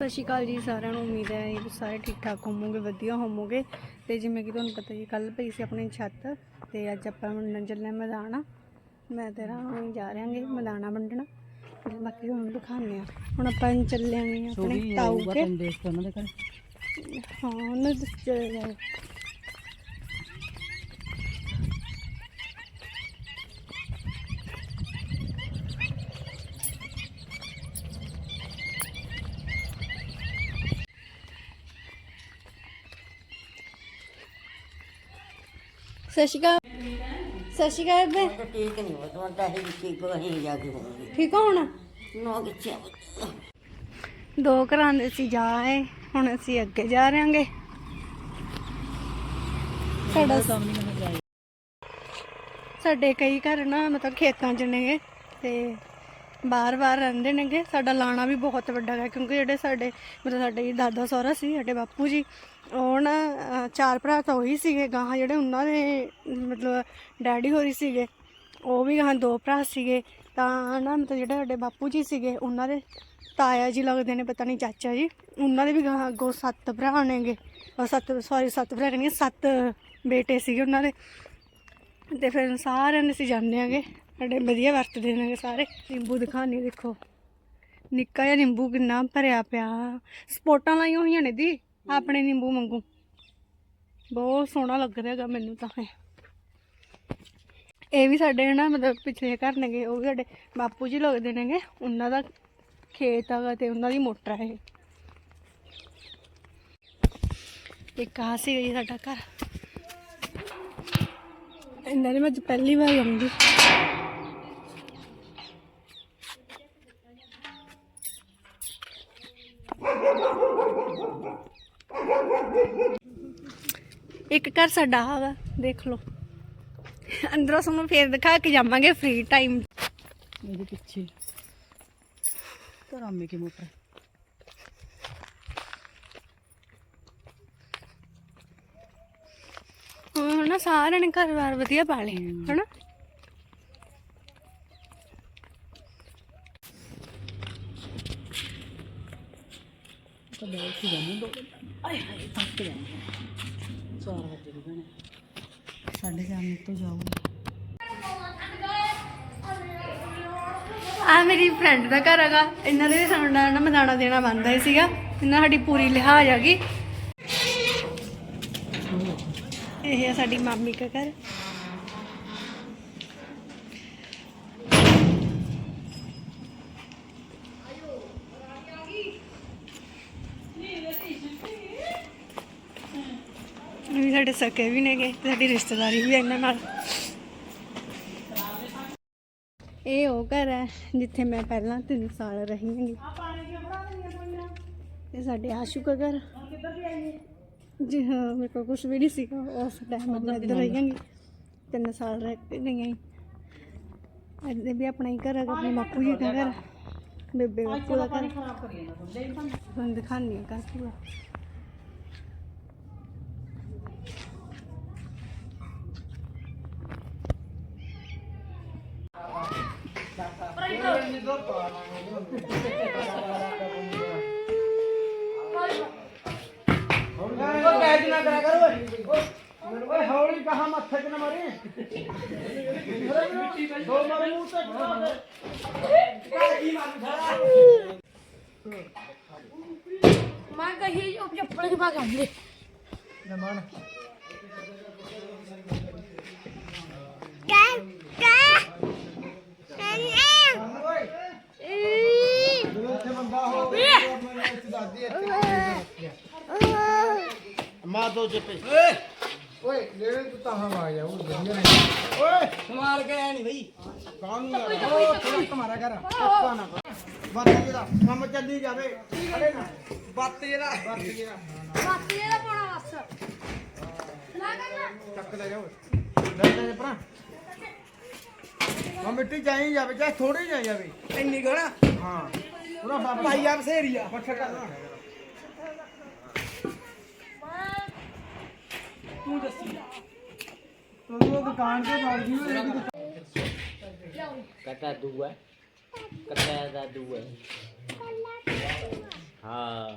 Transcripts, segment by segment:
ਸਤਿ ਸ਼੍ਰੀ ਅਕਾਲ ਜੀ ਸਾਰਿਆਂ ਨੂੰ ਉਮੀਦ ਹੈ ਕਿ ਸਾਰੇ ਠੀਕ ਠਾਕ ਹੋਵੋਗੇ ਵਧੀਆ ਹੋਵੋਗੇ। ਤੇ ਜਿਵੇਂ ਕਿ ਤੁਹਾਨੂੰ ਪਤਾ ਜੀ ਕੱਲ ਪਈ ਸੀ ਆਪਣੀ ਛੱਤ ਤੇ ਅੱਜ ਆਪਾਂ ਵੰਡਣ ਚੱਲੇ ਮੈਦਾਨ ਮੈਂ ਤੇ ਰਾਣੀ ਜਾ ਰਹੇਗੇ ਮੈਦਾਨਾ ਵੰਡਣ। ਤੇ ਬਾਕੀ ਤੁਹਾਨੂੰ ਦਿਖਾਉਂਦੇ ਆ। ਹੁਣ ਆਪਾਂ ਚੱਲੇ ਆਂਗੇ ਆਪਣੇ ਤਾਊ ਕੇ। ਹਾਂ ਉਹਨਾਂ ਦੇ ਚਲੇ ਜਾਓ ਸਤਿ ਸ਼੍ਰੀ ਅਕਾਲ। ਸਤਿ ਸ਼੍ਰੀ ਅਕਾਲ ਬੇ। ਤਾਂ ਠੀਕ ਨਹੀਂ ਹੋ ਤੂੰ ਤਾਂ ਹੀ ਠੀਕ ਹੋ ਹੀ ਜਾ ਕੇ ਹੋਣਗੇ ਠੀਕ ਹੋ ਹੁਣ? ਨੋ ਕਿੱਥੇ ਦੋ ਘਰਾਂ ਦੇ ਅਸੀਂ ਜਾ ਆਏ ਹੁਣ ਅਸੀਂ ਅੱਗੇ ਜਾ ਰਹੇਗੇ। ਸਾਡਾ ਸਾਡੇ ਕਈ ਘਰ ਨਾ ਮਤਲਬ ਖੇਤਾਂ 'ਚ ਨੇਗੇ ਤੇ ਬਾਰ-ਬਾਰ ਰਹਿੰਦੇ ਨੇਗੇ। ਸਾਡਾ ਲਾਣਾ ਵੀ ਬਹੁਤ ਵੱਡਾ ਹੈ ਕਿਉਂਕਿ ਜਿਹੜੇ ਸਾਡੇ ਮਤਲਬ ਸਾਡੇ ਦਾਦਾ ਸਹੁਰਾ ਸੀ ਸਾਡੇ ਬਾਪੂ ਜੀ ਉਹ ਨਾ ਚਾਰ ਭਰਾ ਤਾਂ ਉਹੀ ਸੀਗੇ, ਗਾਹਾਂ ਜਿਹੜੇ ਉਹਨਾਂ ਦੇ, ਮਤਲਬ ਡੈਡੀ ਹੋਰੀ ਸੀਗੇ, ਉਹ ਵੀ ਗਾਹਾਂ ਦੋ ਭਰਾ ਸੀਗੇ। ਤਾਂ ਨਾ ਮਤਲਬ ਜਿਹੜੇ ਸਾਡੇ ਬਾਪੂ ਜੀ ਸੀਗੇ, ਉਹਨਾਂ ਦੇ ਤਾਇਆ ਜੀ ਲੱਗਦੇ ਨੇ, ਪਤਾ ਨਹੀਂ ਚਾਚਾ ਜੀ, ਉਹਨਾਂ ਦੇ ਵੀ ਗਾਹਾਂ ਅੱਗੋਂ ਸੱਤ ਭਰਾ ਨੇਗੇ। ਉਹ ਸੱਤ ਸੌਰੀ ਸੱਤ ਭਰਾ ਕਹਿੰਦੀ ਸੱਤ ਬੇਟੇ ਸੀਗੇ ਉਹਨਾਂ ਦੇ। ਤੇ ਫਿਰ ਸਾਰਿਆਂ ਨੇ ਅਸੀਂ ਜਾਂਦੇ ਆਂਗੇ, ਸਾਡੇ ਵਧੀਆ ਵਰਤਦੇ ਨੇਗੇ ਸਾਰੇ। ਨਿੰਬੂ ਦਿਖਾਣੇ ਦੇਖੋ। ਨਿੱਕਾ ਜਿਹਾ ਨਿੰਬੂ ਕਿੰਨਾ ਭਰਿਆ ਪਿਆ। ਸਪੋਟਾਂ ਲਾਈਆਂ ਹੋਈਆਂ ਨੇ ਦੀ। ਆਪਣੇ ਨਿੰਬੂ ਮੰਗੂ ਬਹੁਤ ਸੋਹਣਾ ਲੱਗ ਰਿਹਾ ਹੈਗਾ ਮੈਨੂੰ ਤਾਂ ਇਹ। ਵੀ ਸਾਡੇ ਨਾ ਮਤਲਬ ਪਿਛਲੇ ਘਰ ਨੇਗੇ, ਉਹ ਵੀ ਸਾਡੇ ਬਾਪੂ ਜੀ ਲੱਗਦੇ ਨੇਗੇ। ਉਹਨਾਂ ਦਾ ਖੇਤ ਹੈਗਾ ਤੇ ਉਹਨਾਂ ਦੀ ਮੋਟਰ ਹੈ ਇਹ। ਇੱਕ ਆ ਸੀ ਜੀ ਸਾਡਾ ਘਰ। ਇਹਨਾਂ ਨੇ ਮੈਂ ਅੱਜ ਪਹਿਲੀ ਵਾਰ ਆਉਂਦੀ। ਇੱਕ ਘਰ ਸਾਡਾ ਹੈਗਾ ਦੇਖ ਲਓ। ਅੰਦਰੋਂ ਤੁਹਾਨੂੰ ਫੇਰ ਦਿਖਾ ਕੇ ਜਾਵਾਂਗੇ ਫ੍ਰੀ ਟਾਈਮ ਇਹਦੇ ਪਿੱਛੇ। ਧਰਾਮੇ ਕੀ ਮੋਟਰ ਹੁਣ ਨਾ ਸਾਰਿਆਂ ਨੇ ਘਰ-ਬਾਰ ਵਧੀਆ ਪਾ ਲਏ ਹਨਾ? ਤਾਂ ਬਹੁਤ ਹੀ ਦੋ ਆਏ ਹਾਏ ਥੱਕ ਜਾਂਦੇ 4 ਵਜੇ ਦੀ ਬਣੇ ਸਾਡੇ ਜਾਣ ਤੋਂ ਜਾਊਂਗੀ। ਆ ਮੇਰੀ ਫਰੈਂਡ ਦਾ ਘਰ ਹੈਗਾ। ਇਹਨਾਂ ਦੇ ਵੀ ਸਾਡਾ ਨਾ ਮਦਾਨਾ ਦੇਣਾ ਬੰਦਾ ਹੀ ਸੀਗਾ। ਇਹਨਾਂ ਸਾਡੀ ਪੂਰੀ ਲਿਹਾਜ਼ ਹੈਗੀ। ਇਹ ਹੈ ਸਾਡੀ ਮਾਮੀ ਦਾ ਘਰ। ਵੀ ਸਾਡੇ ਸਕੇ ਵੀ ਨੇਗੇ ਸਾਡੀ ਰਿਸ਼ਤੇਦਾਰੀ ਵੀ ਇਹਨਾਂ ਨਾਲ। ਇਹ ਉਹ ਘਰ ਹੈ ਜਿੱਥੇ ਮੈਂ ਪਹਿਲਾਂ 3 ਸਾਲ ਰਹੀ ਹਾਂਗੀ। ਇਹ ਸਾਡੇ ਆਸ਼ੂ ਦਾ ਘਰ। ਜੀ ਹਾਂ ਮੇਰੇ ਕੋਲ ਕੁਝ ਵੀ ਨਹੀਂ ਸੀਗਾ ਉਸ ਟਾਈਮ ਮੈਂ ਇੱਧਰ ਰਹੀ ਹਾਂਗੀ। 3 ਸਾਲ ਰਹਿ ਕੇ ਗਈ ਹਾਂ ਇੱਥੇ ਵੀ ਆਪਣਾ ਹੀ ਘਰ ਹੈ ਆਪਣੇ ਮਾਪੂ ਜੀ ਦਾ ਘਰ। ਬੇਬੇ ਬਾਪੂ ਦਾ ਘਰ। ਖਰਾਬ ਕਰੀ ਜਾਂਦਾ ਹੁਣ ਦਿਖਾਣੀ ਕਰ ਪੂਰਾ ਓਏ ਹੌਲੀ ਕਹਾ ਮੱਥੇ ਚ ਨਾ ਮਾਰੀ ਦੋ ਮਾਰੀ ਮੂੰਹ ਤੇ ਕੀ ਮਾਰੂ ਸਾਰਾ ਮਾਂ ਕਹੀ ਉਹ ਚੱਪਲ ਜਮਾ ਕਰ ਲੈ ਨਾ ਮਾਂ ਮਾਂ ਦੋ ਜੱਪੇ ਓਏ। ਓਏ ਜਿਹੜੇ ਤੂੰ ਤਾਂ ਆ ਜਾ ਉਹ ਜੰਗੇ ਨੇ ਓਏ। ਸੰਭਾਲ ਕੇ ਆਇਆ ਨਹੀਂ ਬਈ। ਕੌਣ ਨਹੀਂ ਆ ਉਹ ਥੋੜਾ ਕਮਾਰਾ ਕਰ। ਪੱਕਾ ਨਾ ਬੱਤ ਜਿਹੜਾ ਕੰਮ ਚੱਲੀ ਜਾਵੇ। ਅਰੇ ਨਾ। ਬੱਤ ਜਿਹੜਾ। ਬੱਤ ਜਿਹੜਾ। ਬਾਤੀ ਇਹਦਾ ਪਾਉਣਾ ਬਸ। ਨਾ ਕਰਨਾ। ਚੱਕ ਲੈ ਜਾਓ ਲੈ ਲੈ ਪਰਾਂ ਮੈਂ ਮਿੱਟੀ ਚਾਹੀ ਜਾਵੇ ਚਾਹੇ ਥੋੜੀ ਜਾਈ ਜਾਵੇ। ਇੰਨੀ ਗਣਾ। ਹਾਂ। ਪੂਰਾ ਭਾਈ ਆਪ ਸੇਰੀਆ ਕਰ ਤੂੰ ਦੱਸੀ। ਤੂੰ ਦੁਕਾਨ ਤੇ ਵੜ ਗਈ ਕਟਾ ਦੂਆ। ਕਟਾ ਦਾ ਦੂਆ। ਹਾਂ।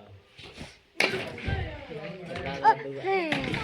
ਕਟਾ ਦਾ ਦੂਆ।